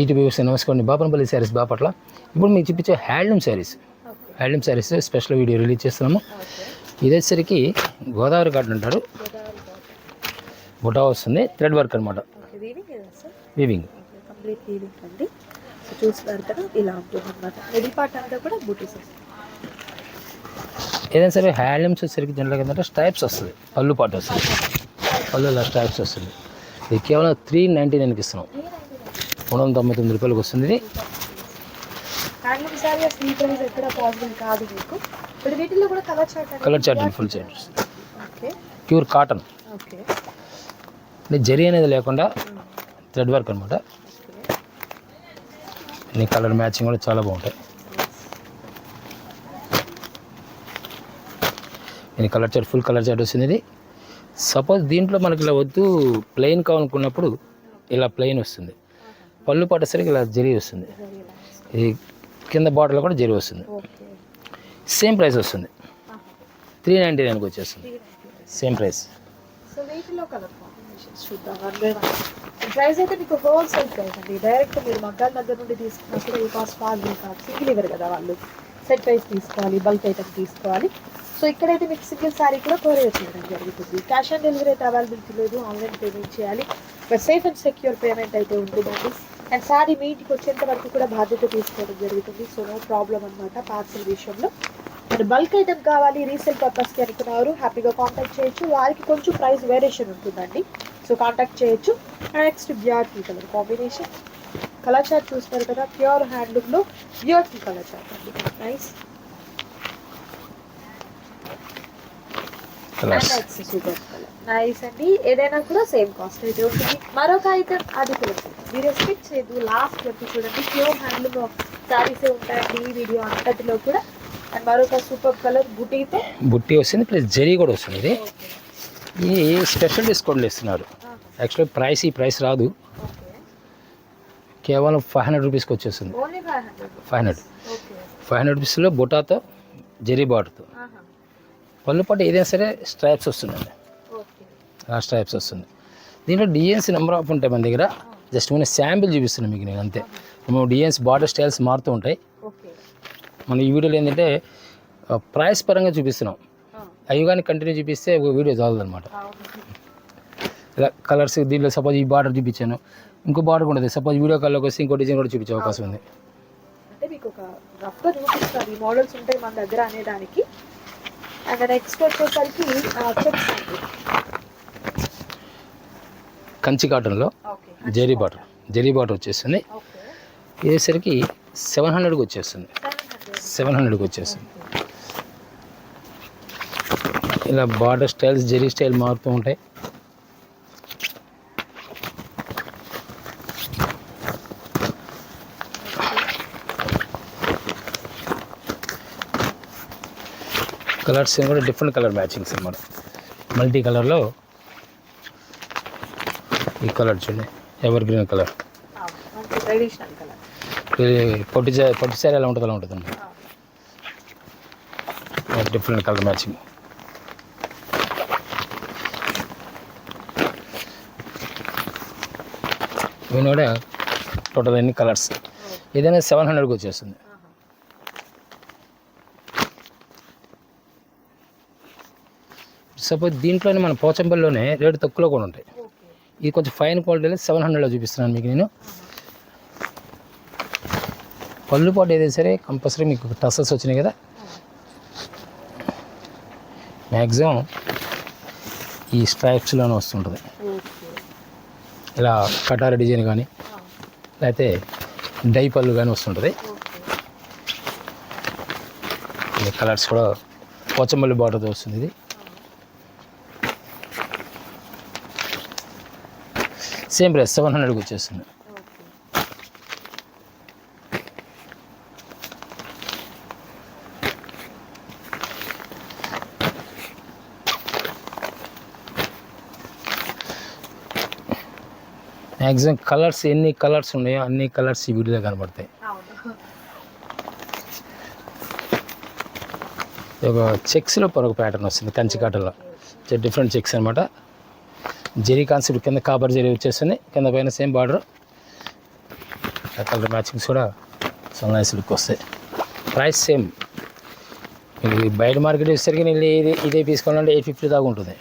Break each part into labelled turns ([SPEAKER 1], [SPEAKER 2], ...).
[SPEAKER 1] ఈటి వ్యూస్ నమస్కారం. బాపనపల్లి శారీస్ బాపట్ల ఇప్పుడు మీకు చూపించే handloom sarees. Handloom sarees special video release చేస్తున్నాము.
[SPEAKER 2] ఓకే.
[SPEAKER 1] ఇది వచ్చేసరికి గోదావరి గార్డెన్ అంటారు. బుటా వస్తుంది థ్రెడ్ వర్క్ అనమాట
[SPEAKER 2] వీవింగ్ చూస్తున్నారు కదా ఇలా ఉంటుంది పార్ట్ అంతా కూడా బూటీస్
[SPEAKER 1] ఏదైనా సరే హ్యాండ్లూమ్స్ వచ్చేసరికి జనరల్గా ఏంటంటే స్ట్రైప్స్ వస్తుంది. పళ్ళు పాటు వస్తుంది. పళ్ళు ఇలా స్ట్రైప్స్ వస్తుంది. ఇది కేవలం త్రీ నైంటీ నైన్కి ఇస్తున్నాం. మూడు వందల తొంభై తొమ్మిది రూపాయలకి వస్తుంది.
[SPEAKER 2] Colour chart
[SPEAKER 1] full chart. Pure cotton. Zari అనేది లేకుండా థ్రెడ్ వర్క్ అనమాట నీ కలర్ మ్యాచింగ్ కూడా చాలా బాగుంటాయి. ఇది colour chart full colour chart వస్తుంది ఇది. సపోజ్ దీంట్లో మనకి ఇలా వద్దు ప్లెయిన్ కావాలనుకున్నప్పుడు ఇలా ప్లెయిన్ వస్తుంది. పళ్ళు పట్టేసరికి ఇలా జరీ వస్తుంది. ఇది కింద బాటిల్లో కూడా జరీ వస్తుంది. సేమ్ ప్రైస్ వస్తుంది. త్రీ నైంటీ నైన్కి వచ్చేస్తుంది. సేమ్ ప్రైస్
[SPEAKER 2] సో వీటిలో కలర్ కాంబినేషన్స్ ప్రైస్ అయితే మీకు హోల్సేల్ ప్రైస్ అండి. డైరెక్ట్ మీరు మగ్గాల దగ్గర నుండి తీసుకున్నా ఈ కాస్ట్ పాజిబుల్ కాదు. సింగిల్ ఇవ్వరు కదా వాళ్ళు. సెట్ ప్రైస్ తీసుకోవాలి బల్క్ ఐటమ్ తీసుకోవాలి. సో ఇక్కడైతే మీకు సింగిల్ సారీ కూడా కొరియర్ చేయడం జరుగుతుంది. క్యాష్ ఆన్ డెలివరీ అయితే అవైలబిలిటీ లేదు. ఆన్లైన్ పేమెంట్ చేయాలి. But safe and secure payment అయితే ఉంటుందండి. అండ్ సారీ మీ ఇంటికి వచ్చేంత వరకు కూడా బాధ్యత తీసుకోవడం జరుగుతుంది. సో నో ప్రాబ్లం అనమాట పార్సల్ విషయంలో. మరి బల్క్ ఐటమ్ కావాలి రీసేల్ పర్పస్కి అనుకున్నారు. హ్యాపీగా కాంటాక్ట్ చేయొచ్చు. వారికి కొంచెం ప్రైస్ వేరియేషన్ ఉంటుందండి. సో కాంటాక్ట్ చేయొచ్చు. Next beauty colour combination colour chart చూస్తారు కదా ప్యూర్ హ్యాండ్లూమ్లో బ్యూటీ కలర్ చార్ట్ అండి. Nice
[SPEAKER 1] colours
[SPEAKER 2] super colour nice అండి. ఏదైనా కూడా సేమ్ కాస్ట్ అయితే ఉంటుంది. మరొక ఐటమ్ అది కూడా మీరు ఎక్స్పెక్ట్ చేయదు. లాస్ట్ వరకు చూడండి ప్యూర్ హ్యాండ్లూమ్ సారీసే ఉంటాయండి ఈ వీడియో అంతటిలో కూడా. అండ్ మరొక సూపర్ కలర్ బుటీతో
[SPEAKER 1] బుట్టి వస్తుంది ప్లస్ జరీ కూడా వస్తుంది ఇది. ఇది స్పెషల్ డిస్కౌంట్లు ఇస్తున్నారు. యాక్చువల్లీ ప్రైస్ ఈ ప్రైస్ రాదు. కేవలం ఫైవ్ హండ్రెడ్ రూపీస్కి వచ్చేస్తుంది.
[SPEAKER 2] Five hundred
[SPEAKER 1] five hundred
[SPEAKER 2] okay
[SPEAKER 1] five hundred రూపీస్లో బుటాతో జరీ బాటుతో పళ్ళు పాటు ఏదైనా సరే స్ట్రైప్స్ వస్తుందండి. ఆ స్ట్రైప్స్ వస్తుంది. దీంట్లో డిఎన్సీ నెంబర్ ఆఫ్ ఉంటాయి మన దగ్గర. జస్ట్ మన శాంపిల్ చూపిస్తున్నాను మీకు నేను అంతే. మేము డిఎన్సీ బార్డర్ స్టైల్స్ మారుతూ ఉంటాయి. మన ఈ వీడియోలో ఏంటంటే ప్రైస్ పరంగా చూపిస్తున్నాం. అవి కానీ కంటిన్యూ చూపిస్తే ఒక వీడియో చాలదు అనమాట ఇలా కలర్స్ దీంట్లో సపోజ్ ఈ బార్డర్ చూపించాను. ఇంకో బార్డర్ ఉంటుంది సపోజ్ వీడియో కాల్లోకి వస్తే ఇంకో డిజైన్ కూడా చూపించే అవకాశం ఉంది.
[SPEAKER 2] అంటే మీకు ఒక రఫ్గా చూపిస్తారు. ఈ మోడల్స్ ఉంటాయి మన దగ్గర అనేదానికి. అండ్ నెక్స్ట్ వచ్చేసరికి చెక్స్ అండి.
[SPEAKER 1] కంచి కాటన్లో జెరీ బార్డర్ జెరీ బార్డర్ వచ్చేస్తుంది. ఇదేసరికి సెవెన్ హండ్రెడ్కి వచ్చేస్తుంది.
[SPEAKER 2] సెవెన్
[SPEAKER 1] హండ్రెడ్కి వచ్చేస్తుంది. ఇలా బార్డర్ స్టైల్స్ జెరీ స్టైల్ మారుతూ ఉంటాయి. కలర్స్ కూడా డిఫరెంట్ కలర్ మ్యాచింగ్స్ అన్నమాట. మల్టీ కలర్లో ఈ కలర్ చూడండి. ఎవర్ గ్రీన్ కలర్ పొట్టి పొట్టి సారీ ఎలా ఉంటుంది అలా ఉంటుంది డిఫరెంట్ కలర్ మ్యాచింగ్ ఇవన్నీ కూడా టోటల్ అన్ని కలర్స్ ఏదైనా సెవెన్ హండ్రెడ్కి వచ్చేస్తుంది. సపోజ్ దీంట్లోనే మన పోచంపల్లిలోనే రేటు తక్కువలో కూడా ఉంటాయి. ఇది కొంచెం ఫైన్ క్వాలిటీలో సెవెన్ హండ్రెడ్లో చూపిస్తున్నాను మీకు నేను. పళ్ళు పాటు ఏదైనా సరే కంపల్సరీ మీకు టసల్స్ వచ్చినాయి కదా. మ్యాక్సిమం ఈ స్ట్రైప్స్లోనే వస్తుంటుంది. ఇలా కటార డిజైన్ కానీ లేకపోతే డై పళ్ళు కానీ వస్తుంటుంది. కలర్స్ కూడా పోచంపల్లి బార్డర్తో వస్తుంది ఇది. సేమ్ ప్రైస్ సెవెన్ హండ్రెడ్కి వచ్చేస్తుంది. మ్యాక్సిమం కలర్స్ ఎన్ని కలర్స్ ఉన్నాయో అన్ని కలర్స్ ఈ వీడియోలో కనబడతాయి. ఒక చెక్స్లో మరొక ప్యాటర్న్ వస్తుంది కంచి కాటన్లో డిఫరెంట్ చెక్స్ అనమాట జెరీ కాన్సెప్ట్ కింద కాపర్ జెరీ వచ్చేస్తుంది. కింద పైన సేమ్ బార్డర్. కలర్ మ్యాచింగ్స్ కూడా చాలా లుక్ వస్తాయి. ప్రైస్ సేమ్ మీరు బయట మార్కెట్ వచ్చేసరికి నేను ఇది ఇదే తీసుకోవాలంటే ఎయిట్ ఫిఫ్టీ దాకా ఉంటుంది.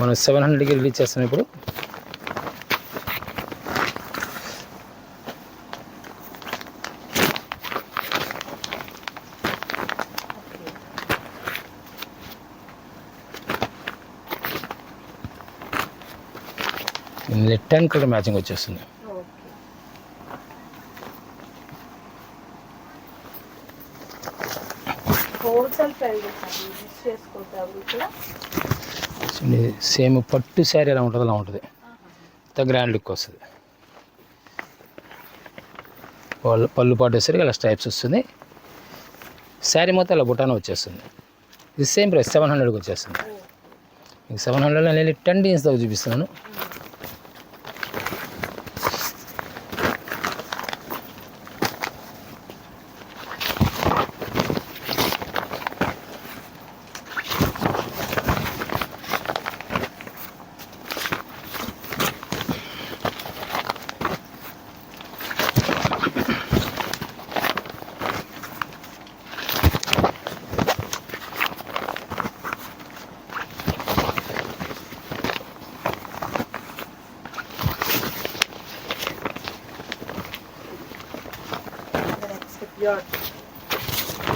[SPEAKER 1] మనం సెవెన్ హండ్రెడ్కి రిలీజ్ చేస్తాం ఇప్పుడు. ఇందులో టెన్ కలర్ మ్యాచింగ్ వచ్చేస్తుంది. సేమ్ పట్టు శారీ ఎలా ఉంటుందో అలా ఉంటుంది. ఇంత గ్రాండ్ లుక్ వస్తుంది. పళ్ళు పళ్ళు పాటు వచ్చేసరికి అలా స్టైప్స్ వస్తుంది. శారీ మొత్తం అలా బుటాన వచ్చేస్తుంది. ఇది సేమ్ ప్రైస్ సెవెన్ హండ్రెడ్కి వచ్చేస్తుంది. మీకు సెవెన్ హండ్రెడ్లో నేను టెన్ డీన్స్ దాకా చూపిస్తున్నాను.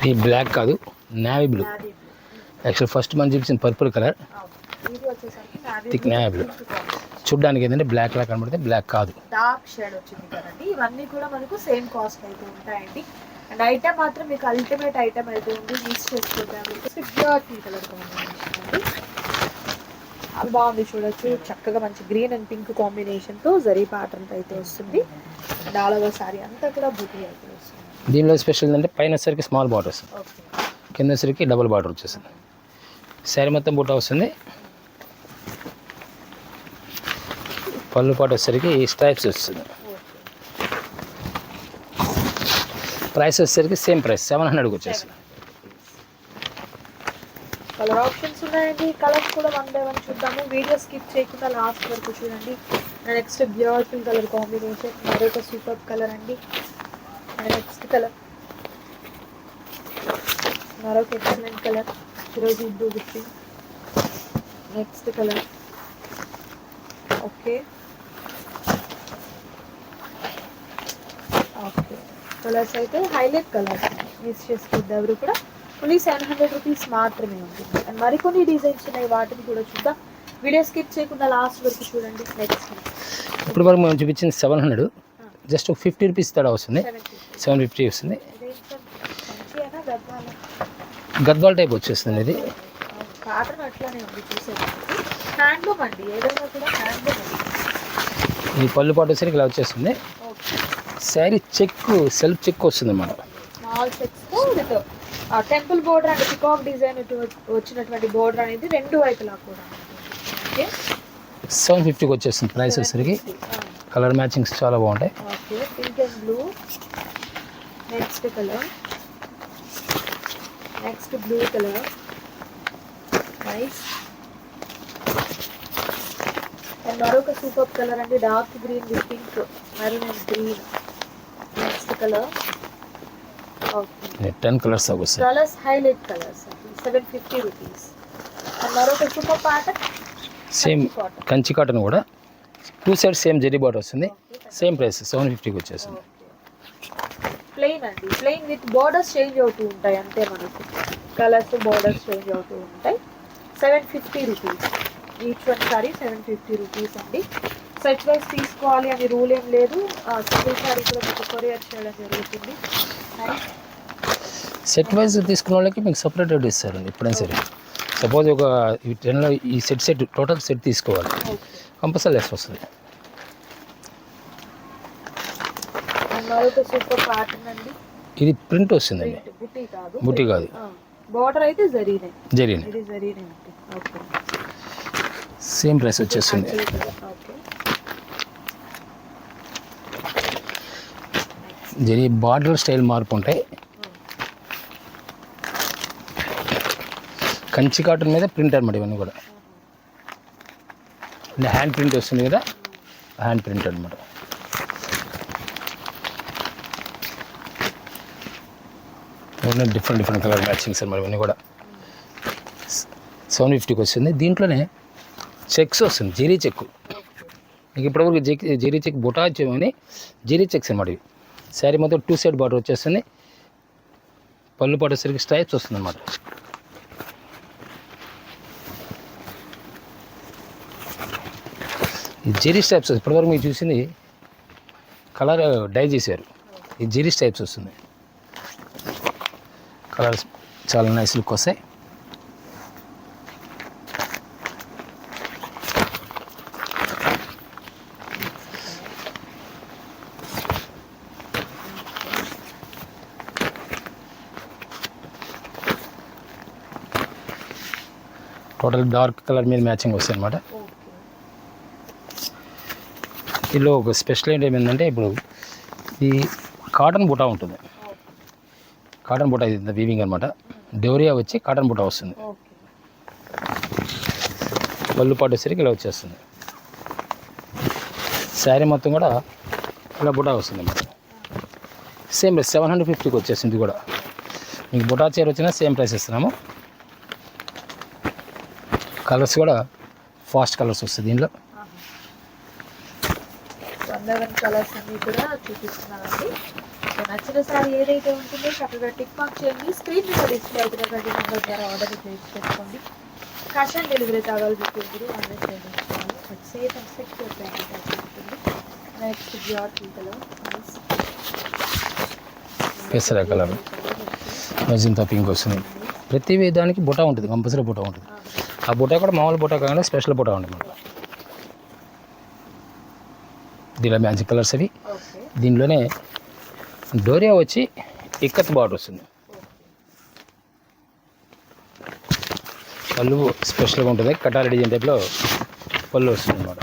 [SPEAKER 1] ఈ బ్లాక్ కాదు నావీ బ్లూ యాక్చువల్ ఫస్ట్ మనం చూపించిన పర్పుల్ కలర్
[SPEAKER 2] ఇది
[SPEAKER 1] థిక్ నావీ బ్లూ చూడ్డానికి ఏంటంటే బ్లాక్ లా కనబడితే బ్లాక్ కాదు.
[SPEAKER 2] డార్క్ షేడ్ వచ్చింది కదండి. ఇవన్నీ కూడా మనకు సేమ్ కాస్ట్ అయితే ఉంటాయండి. అండ్ ఐటమ్ మాత్రం మీకు అల్టిమేట్ ఐటమ్ అయితే ఉంది. ప్యూర్ పింక్ కలర్ అది బాగుంది చూడొచ్చు. చక్కగా మంచి గ్రీన్ అండ్ పింక్ కాంబినేషన్తో జరీ ప్యాటర్న్ అయితే వస్తుంది. అండ్ ఆల్ ఓవర్ సారీ అంతా కూడా బూటీ అయితే వస్తుంది.
[SPEAKER 1] దీనిలో స్పెషల్ ఏంటంటే పైన వచ్చరికి స్మాల్ బార్డర్ వస్తుంది కింద వచ్చరికి డబుల్ బార్డర్ వచ్చేస్తుంది శారీ మొత్తం బుట్ట వస్తుంది. పళ్ళు పాటు వచ్చేసరికి స్ట్రైప్స్ వస్తుంది. ప్రైస్ వచ్చేసరికి సేమ్ ప్రైస్ సెవెన్ హండ్రెడ్కి వచ్చేస్తుంది
[SPEAKER 2] కలర్ ఆప్షన్స్ ఉన్నాయండి. కలర్స్ కూడా వన్ బై వన్ చూద్దాము. వీడియో స్కిప్ చేయకుండా లాస్ట్ వరకు చూడండి. నెక్స్ట్ బ్యూటిఫుల్ కలర్ కాంబినేషన్ మరొక సూపర్ కలర్ అండి. నెక్స్ట్ కలర్ మరొక ఎక్సలెంట్ కలర్ ఈరోజు blue with next colour okay okay colours అయితే హైలైట్ కలర్స్ మిస్ చేసుకోవద్దు ఎవరు కూడా ఓన్లీ సెవెన్ హండ్రెడ్ రూపీస్ మాత్రమే ఉంటుంది. అండ్ మరికొన్ని డిజైన్స్ ఉన్నాయి. వాటిని కూడా చూద్దాం. వీడియో స్కిప్ చేయకుండా లాస్ట్ వరకు చూడండి. నెక్స్ట్
[SPEAKER 1] ఇప్పుడు వరకు మనం చూపించింది seven hundred just fifty rupees తేడా వస్తుంది. సెవెన్ ఫిఫ్టీ వస్తుంది. గద్వాల్ టైప్ వచ్చేస్తుంది ఇది. ఈ పళ్ళు పాటు వచ్చేసరికి ఇలా వచ్చేస్తుంది. శారీ చెక్ సెల్ఫ్ చెక్ వస్తుంది అన్నమాట
[SPEAKER 2] temple border and peacock design వచ్చినటువంటి బోర్డర్ అనేది రెండు వైపులా కూడా.
[SPEAKER 1] సెవెన్ ఫిఫ్టీకి వచ్చేస్తుంది ప్రైస్ వచ్చేసరికి. కలర్ మ్యాచింగ్స్ చాలా బాగుంటాయి.
[SPEAKER 2] Next colour next blue colour nice and మరొక సూపర్ కలర్ అండి dark green with pink maroon and green next colour
[SPEAKER 1] ten colours
[SPEAKER 2] colours highlight colours seven fifty rupees and మరొక super pattern
[SPEAKER 1] same Kanchi cotton కూడా. Two side same zari border వస్తుంది. Same price seven ఫిఫ్టీకి వచ్చేస్తుంది.
[SPEAKER 2] Plain అండి. Plain with borders change అవుతూ ఉంటాయి అంతే మనకు. కలర్స్ బోర్డర్స్ చేంజ్ అవుతూ ఉంటాయి. Seven fifty rupees each one saree seven fifty rupees అండి. సెట్ వైజ్ తీసుకోవాలి అని రూల్ ఏం లేదు. సింగిల్ సారీ కూడా మీకు కొరియర్ చేయడం జరుగుతుంది.
[SPEAKER 1] సెట్ వైజ్ తీసుకున్న వాళ్ళకి మీకు సపరేట్ రేట్ ఇస్తారండి ఎప్పుడైనా సరే. సపోజ్ ఒక ఈ టెన్లో ఈ సెట్ సెట్ టోటల్ సెట్ తీసుకోవాలి. కంపల్సరీ లెస్ వస్తుంది.
[SPEAKER 2] మరొక సూపర్ ప్యాటర్న్ అండి.
[SPEAKER 1] ఇది ప్రింట్ వస్తుందండి.
[SPEAKER 2] బుట్టి కాదు.
[SPEAKER 1] బుట్టి కాదు.
[SPEAKER 2] బార్డర్ అయితే జరీనే.
[SPEAKER 1] జరీని.
[SPEAKER 2] ఇది జరీనే అండి. ఓకే.
[SPEAKER 1] సేమ్ ప్రైస్ వచ్చేస్తుంది. జరీ బార్డర్ స్టైల్ మార్పు ఉంటాయి. కంచి కాటన్ మీద ప్రింట్ అనమాట ఇవన్నీ కూడా. హ్యాండ్ ప్రింట్ వస్తుంది కదా. హ్యాండ్ ప్రింట్ అనమాట ఇవన్నీ డిఫరెంట్ డిఫరెంట్ కలర్ మ్యాచింగ్స్ అనమాట ఇవన్నీ కూడా. సెవెన్ ఫిఫ్టీకి వస్తుంది. దీంట్లోనే చెక్స్ వస్తుంది. జీరీ చెక్ మీకు ఇప్పటివరకు జెక్ జీరీ చెక్ బుటా అని జీరీ చెక్స్ అనమాట ఇవి శారీ మొత్తం టూ సైడ్ బార్డర్ వచ్చేస్తుంది. పళ్ళు పడేసరికి స్ట్రైప్స్ వస్తుంది అనమాట ఈ జీరీ స్టైప్స్ ఇప్పటివరకు మీరు చూసింది కలర్ డై చేశారు. ఈ జీరీ స్టైప్స్ వస్తుంది. కలర్స్ చాలా నైస్ లుక్ వస్తాయి. టోటల్ డార్క్ కలర్ మీద మ్యాచింగ్ వస్తాయి అనమాట ఇందులో ఒక స్పెషల్ ఏంటి ఏమైందంటే ఇప్పుడు ఈ కాటన్ బుటా ఉంటుంది. కాటన్ బుటా ఇది వీవింగ్ అనమాట డోరియా వచ్చి కాటన్ బుటా వస్తుంది. పళ్ళు పాటు వచ్చేసరికి ఇలా వచ్చేస్తుంది. శారీ మొత్తం కూడా ఇలా బుటా వస్తుంది అన్నమాట. సేమ్ ప్రైస్ సెవెన్ హండ్రెడ్ ఫిఫ్టీకి వచ్చేసింది కూడా. మీకు బుటా చీర వచ్చినా సేమ్ ప్రైస్ ఇస్తున్నాము. కలర్స్ కూడా ఫాస్ట్ కలర్స్ వస్తుంది దీనిలో
[SPEAKER 2] కలర్స్ అన్ని కూడా చూపిస్తున్నానండి. సో నచ్చిన సారీ ఏదైతే ఉంటుందో చక్కగా టిక్ మార్క్ చేయండి. స్క్రీన్ మీద డిస్ప్లే అవుతున్నటువంటి నెంబర్ ద్వారా ఆర్డర్ ప్లేస్ చేసుకోండి. క్యాష్ ఆన్ డెలివరీ అవైలబుల్ ఉంటుంది online but safe and secure payment అయితే ఉంటుంది. నెక్స్ట్ బ్లాక్ కలర్
[SPEAKER 1] పెసర కలర్ మజింతా పింక్ వస్తుంది ప్రతి దానికి బుటా ఉంటుంది కంపల్సరీ బుటా ఉంటుంది. ఆ బుటా కూడా మామూలు బుటా కాకుండా స్పెషల్ బుటా ఉంటుంది దీనిలో మ్యాజిక్ కలర్స్ అవి. దీనిలోనే డోరియా వచ్చి ఇక్కత్ బార్డర్ వస్తుంది. పళ్ళు స్పెషల్గా ఉంటుంది. కటారి డిజైన్ టైప్లో పళ్ళు వస్తుంది అనమాట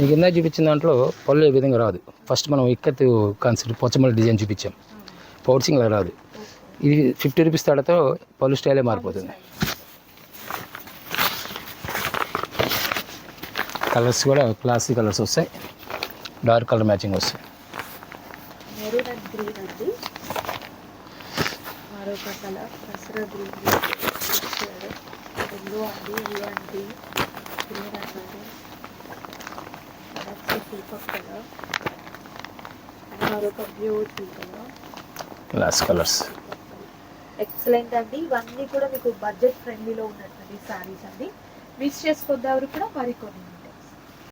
[SPEAKER 1] మీకు ఇందాక చూపించిన దాంట్లో పళ్ళు ఏ విధంగా రాదు. ఫస్ట్ మనం ఇక్కత్ కాన్సెప్ట్ పొచ్చమల్లి డిజైన్ చూపించాం. పౌడ్సింగ్ అలా రాదు. ఇది ఫిఫ్టీ రూపీస్ తేడాతో పళ్ళు స్టైలే మారిపోతుంది. కలర్స్ కూడా క్లాసిక్ కలర్స్ వస్తాయి. డార్క్ కలర్ మ్యాచింగ్ వస్తాయి.
[SPEAKER 2] మెరూన్ అండ్ గ్రీన్ అండి. మరొక కలర్ గ్రీన్ ఎల్లో అండి you and green green and. Maroon next super colour. మరొక beautiful colour.
[SPEAKER 1] Class colours
[SPEAKER 2] excellent అండి. ఇవన్నీ కూడా మీకు బడ్జెట్ ఫ్రెండ్లీలో ఉన్నటువంటి శారీస్ అండి. మిస్ చేసుకోద్దారు కూడా మరికొన్ని